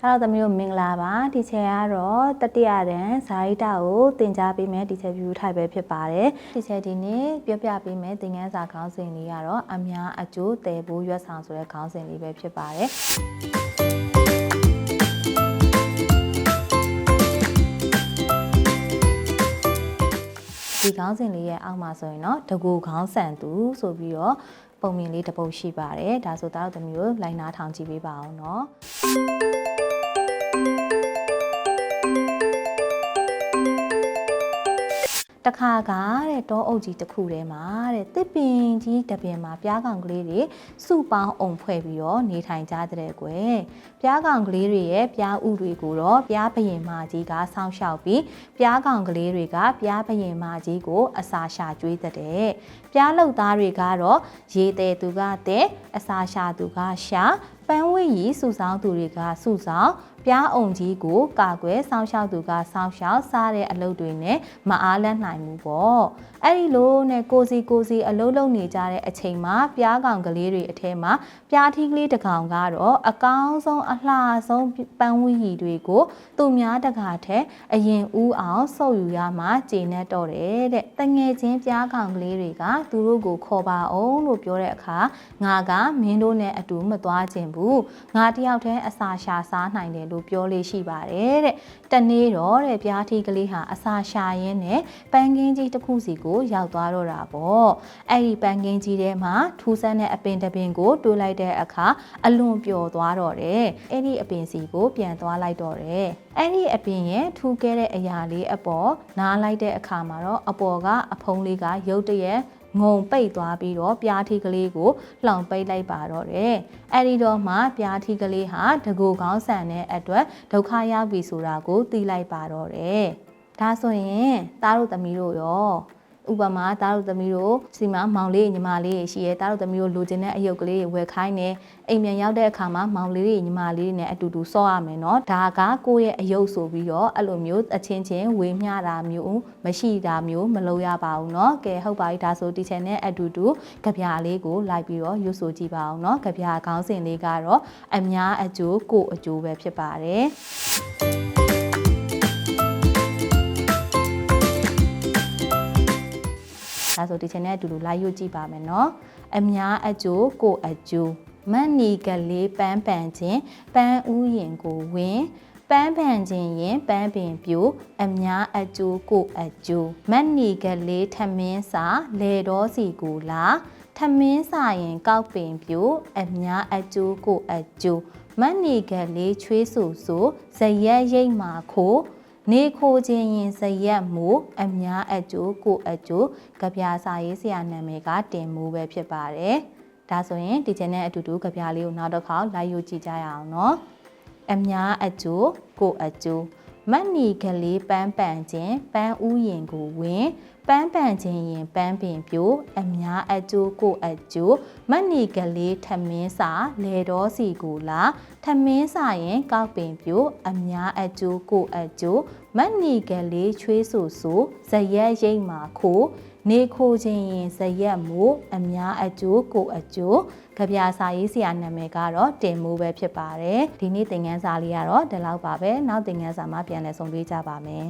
ကတော့သမီးတို့မင်္ဂလာပါဒီချေကတော့တတိယတန်းဇာရိတာကိုသင်ကြားပေးမယ်ဒီချေ view ထိုက်ပဲဖြစ်ပါတယ်ဒီချေဒီနေ့ပြောပြပေးမယ်သင်ခန်းစာခေါင်းစဉ်လေးကတော့အများအကျိုးတည်ဖို့ရွက်ဆောင်ဆိုတဲ့ခေါင်းစဉ်လေးပဲဖြစ်ပါတယ်ဒီခေါင်းစဉ်လေးရဲ့အောက်မှာဆိုရင်တော့တကူခေါင်းဆန်သူဆိုပြီးတော့ပုံမြင်လေးတစ်ပုတ်ရှိပါတယ်ဒါဆိုတော့သမီးတို့လိုင်းနာထောင်ကြည့်ပေးပါအောင်เนาะ တခါကတဲ့တောအုပ်ကြီးတစ်ခုထဲမှာတဲ့တစ်ပင်ကြီးတစ်ပင်မှာပြားကောင်ကလေးတွေစုပေါင်းအုံဖွဲ့ပြီးတော့နေထိုင်ကြတဲ့ကွယ်ပြားကောင်ကလေးတွေရဲ့ပြားဥတွေကိုတော့ပြားဘရင်မကြီးကစောင့်ရှောက်ပြီးပြားကောင်ကလေးတွေကပြားဘရင်မကြီးကိုအစာရှာကျွေးတဲ့ပြားလုတ်သားတွေကတော့ရေတဲသူကတဲ့အစာရှာသူကရှာ ပန်းဝိရီစုဆောင်သူတွေကစုဆောင်ပြားအောင်ကြီးကိုကာကွယ်စောင့်ရှောက်သူကစောင့်ရှောက်စားတဲ့အလုပ်တွေနဲ့မအားလတ်နိုင်ဘူးပေါ့အဲ့ဒီလိုနဲ့ကိုစီကိုစီအလုပ်လုပ်နေကြတဲ့အချိန်မှာပြားကောင်ကလေးတွေအထဲမှာပြားထီးကလေးတစ်ကောင်ကတော့အကောင်းဆုံးအလှဆုံးပန်းဝီရီတွေကိုသူများတကာထက်အရင်ဦးအောင်စုပ်ယူရမှကျေနပ်တော့တယ်တဲ့တငယ်ချင်းပြားကောင်ကလေးတွေကသူတို့ကိုခေါ်ပါအောင်လို့ပြောတဲ့အခါငါကမင်းတို့နဲ့အတူမသွားခြင်းဘူးငါတယောက်တည်းအစာရှာစားနိုင်တယ်လို့ပြောလေးရှိပါတယ်တဲ့တနေ့တော့တဲ့ပြားထီးကလေးဟာအစာရှာရင်းနဲ့ပန်းကင်းကြီးတစ်ခုစီကိုရောက်သွားတော့တာပေါ့အဲ့ဒီပန်းကင်းကြီးထဲမှာထူးဆန်းတဲ့အပင်တစ်ပင်ကိုတွေးလိုက်တဲ့အခါအလွန်ပျော်သွားတော့တယ်အဲ့ဒီအပင်စီကိုပြန်သွားလိုက်တော့တယ်အဲ့ဒီအပင်ရဲ့ထူးခဲ့တဲ့အရာလေးအပေါ်နားလိုက်တဲ့အခါမှာတော့အပေါ်ကအဖုံးလေးကရုတ်တရက် ငုံပိတ်သွားပြီးတော့ပြားထီကလေးကိုလှောင်ပိတ်လိုက်ပါတော့တယ်။အဲဒီတော့မှပြားထီကလေးဟာတကူကောင်းဆန်တဲ့အတွက်ဒုက္ခရောက်ပြီဆိုတာကိုသိလိုက်ပါတော့တယ်။ဒါဆိုရင်သားတို့သမီးတို့ရော ဥပမာတားတို့သမီးတို့စီမမောင်လေးညီမလေးရှိရဲတားတို့သမီးတို့လိုချင်တဲ့အယုတ်ကလေးတွေဝယ်ခိုင်းတယ်အိမ်ပြန်ရောက်တဲ့အခါမှာမောင်လေးတွေညီမလေးတွေနဲ့အတူတူဆော့ရမယ်နော်ဒါကကိုယ့်ရဲ့အယုတ်ဆိုပြီးတော့အဲ့လိုမျိုးအချင်းချင်းဝေမျှတာမျိုးမရှိတာမျိုးမလုပ်ရပါဘူးနော်ကဲဟုတ်ပါပြီဒါဆိုဒီ channel နဲ့အတူတူကြပြာလေးကိုလိုက်ပြီးတော့ရွတ်ဆိုကြည့်ပါအောင်နော်ကြပြာခေါင်းစဉ်လေးကတော့အများအကျိုးကိုအကျိုးပဲဖြစ်ပါတယ် ဒါဆိုဒီ channel အတူတူလိုက်ရွတ်ကြည့်ပါမယ်เนาะအများအကျိုးကိုအကျိုးမတ်နီကလေးပန်းပန်ခြင်းပန်းဥယင်ကိုဝင်ပန်းပန်ခြင်းရင်ပန်းပင်ပြိုအများအကျိုးကိုအကျိုးမတ်နီကလေးထမင်းစာလေတော်စီကိုလာထမင်းစာရင်ကောက်ပင်ပြိုအများအကျိုးကိုအကျိုးမတ်နီကလေးချွေးဆူဆူဇရက်ရိတ်မာခိုး နေခိုခြင်းရင်ဇရက်မူအများအကျိုးကိုအကျိုးကြပြစာရေးဆရာနာမည်ကတင်မှုပဲဖြစ်ပါတယ်။ဒါဆိုရင်ဒီချန်နဲ့အတူတူကြပြလေးကိုနောက်တစ်ခါလိုက်ယူကြည့်ကြရအောင်နော်။အများအကျိုးကိုအကျိုး မတ်နီကလေးပန်းပန်ခြင်းပန်းဥယင်ကိုဝင်ပန်းပန်ခြင်းရင်ပန်းပင်ပြိုအများအကျိုးကိုအကျိုးမတ်နီကလေးထမင်းစာလေတော်စီကိုလာထမင်းစာရင်ကောက်ပင်ပြိုအများအကျိုးကိုအကျိုးမတ်နီကလေးချွေးဆူဆူဇရက်ရိတ်မာခိုး နေခိုခြင်းရင်ဇရက်မို့အများအကျိုးကိုအကျိုးကြပြစာရေးဆရာနာမည်ကတော့တင်မိုးပဲဖြစ်ပါတယ်ဒီနေ့သင်ခန်းစာလေးကတော့ဒီလောက်ပါပဲနောက်သင်ခန်းစာမှာပြန်လည်ဆုံတွေ့ကြပါမယ်